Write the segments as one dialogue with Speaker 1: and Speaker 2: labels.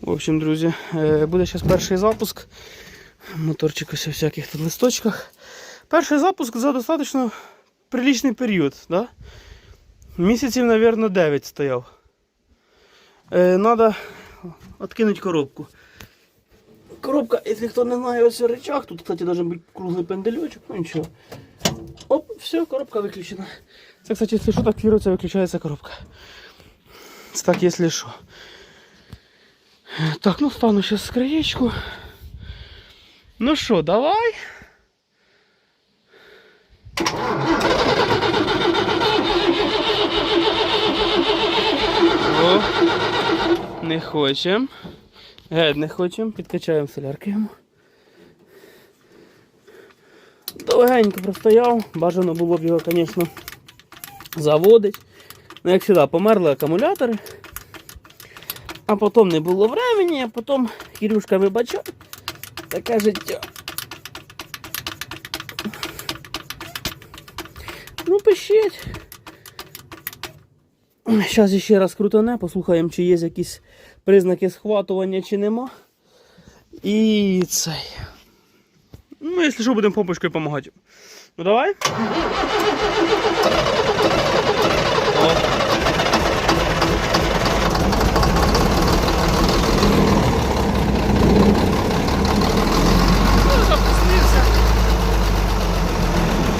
Speaker 1: В общем, друзі, е, буде зараз перший запуск. Моторчик ось у всяких тут листочках. Перший запуск за достатньо приличний період. Да? Місяців, мабуть, 9 стояв. Е, надо відкинути коробку. Коробка, якщо хто не знає, ось рычаг. Тут, кстати, должен бути круглий пенделючок, ну нічого. Оп, все, коробка виключена. Це, кстати, якщо що, так фірується, виключається коробка. Це так, якщо що. Так, ну стану сейчас с краєчку. Ну що, давай. О, не хочем. Геть, не хочем. Підкачаємо солярки йому. Довгенько простояв. Бажано було б його, звісно, заводити. Ну, як завжди, померли акумулятори. А потім не було времени, а потім Кирюшка вибачав. Таке життя. Ну, пишіть. Зараз ще раз крутане, послухаємо, чи є якісь признаки схватування, чи нема. І цей. Ну, якщо що, будемо помпочкою допомагати. Ну давай. О. Ну, запустився.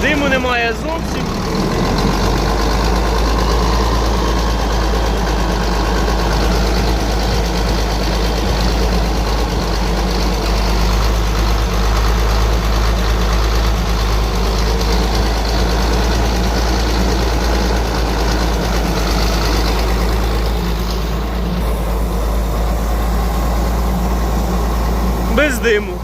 Speaker 1: Диму немає зовсім. Без диму.